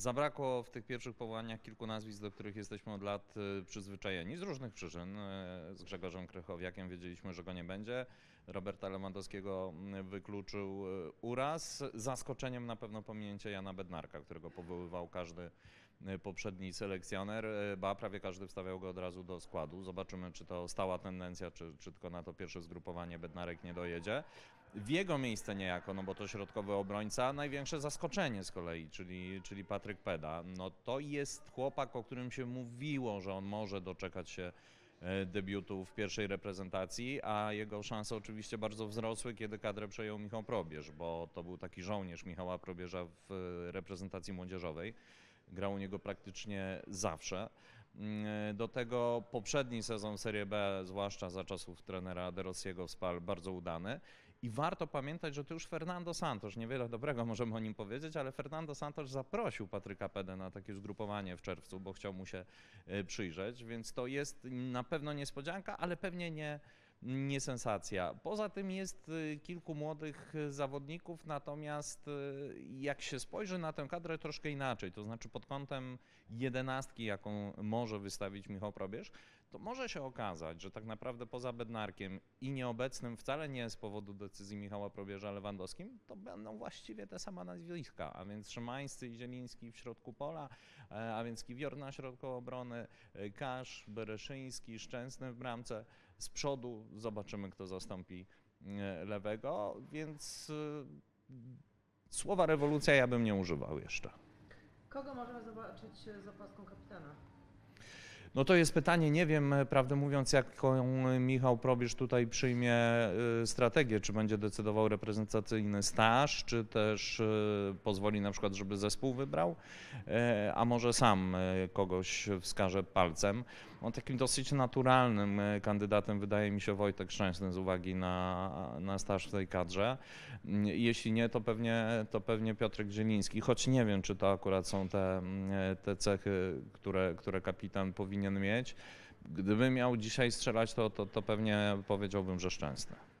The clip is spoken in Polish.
Zabrakło w tych pierwszych powołaniach kilku nazwisk, do których jesteśmy od lat y, przyzwyczajeni z różnych przyczyn. Y, Z Grzegorzem Krychowiakiem wiedzieliśmy, że go nie będzie. Roberta Lewandowskiego y, wykluczył y, uraz. Zaskoczeniem na pewno pominięcie Jana Bednarka, którego powoływał każdy poprzedni selekcjoner, y, ba prawie każdy wstawiał go od razu do składu. Zobaczymy, czy to stała tendencja, czy, czy tylko na to pierwsze zgrupowanie Bednarek nie dojedzie. W jego miejsce niejako, no bo to środkowy obrońca, największe zaskoczenie z kolei, czyli, czyli Patryk Peda. No to jest chłopak, o którym się mówiło, że on może doczekać się e, debiutu w pierwszej reprezentacji, a jego szanse oczywiście bardzo wzrosły, kiedy kadrę przejął Michał Probierz, bo to był taki żołnierz Michała Probierza w reprezentacji młodzieżowej. Grał u niego praktycznie zawsze. Mm, Do tego poprzedni sezon Serie B, zwłaszcza za czasów trenera De Rossiego w Spal, bardzo udany. I warto pamiętać, że to już Fernando Santos, niewiele dobrego możemy o nim powiedzieć, ale Fernando Santos zaprosił Patryka Pedę na takie zgrupowanie w czerwcu, bo chciał mu się e, przyjrzeć, więc to jest na pewno niespodzianka, ale pewnie nie, nie sensacja. Poza tym jest y, kilku młodych y, zawodników, natomiast y, jak się spojrzy na tę kadrę troszkę inaczej, to znaczy pod kątem jedenastki, jaką może wystawić Michał Probierz, to może się okazać, że tak naprawdę poza Bednarkiem i nieobecnym wcale nie z powodu decyzji Michała Probierza Lewandowskim, to będą właściwie te same nazwiska, a więc Szymańscy i Zieliński w środku pola, e, a więc Kiwior na środku obrony, e, Kasz, Bereszyński, Szczęsny w bramce. Z przodu zobaczymy, kto zastąpi e, lewego, więc słowa rewolucja ja bym nie używał jeszcze. Kogo możemy zobaczyć z opaską kapitana? No to jest pytanie, nie wiem, prawdę mówiąc, jaką Michał Probierz tutaj przyjmie e, strategię, czy będzie decydował reprezentacyjny staż, czy też e, pozwoli na przykład, żeby zespół wybrał, e, a może sam kogoś wskaże palcem. On takim dosyć naturalnym kandydatem wydaje mi się Wojtek Szczęsny z uwagi na, na staż w tej kadrze. Jeśli nie, to pewnie, to pewnie Piotrek Zieliński, choć nie wiem, czy to akurat są te, te cechy, które, które kapitan powinien mieć. Gdyby miał dzisiaj strzelać, to, to, to pewnie powiedziałbym, że Szczęsny.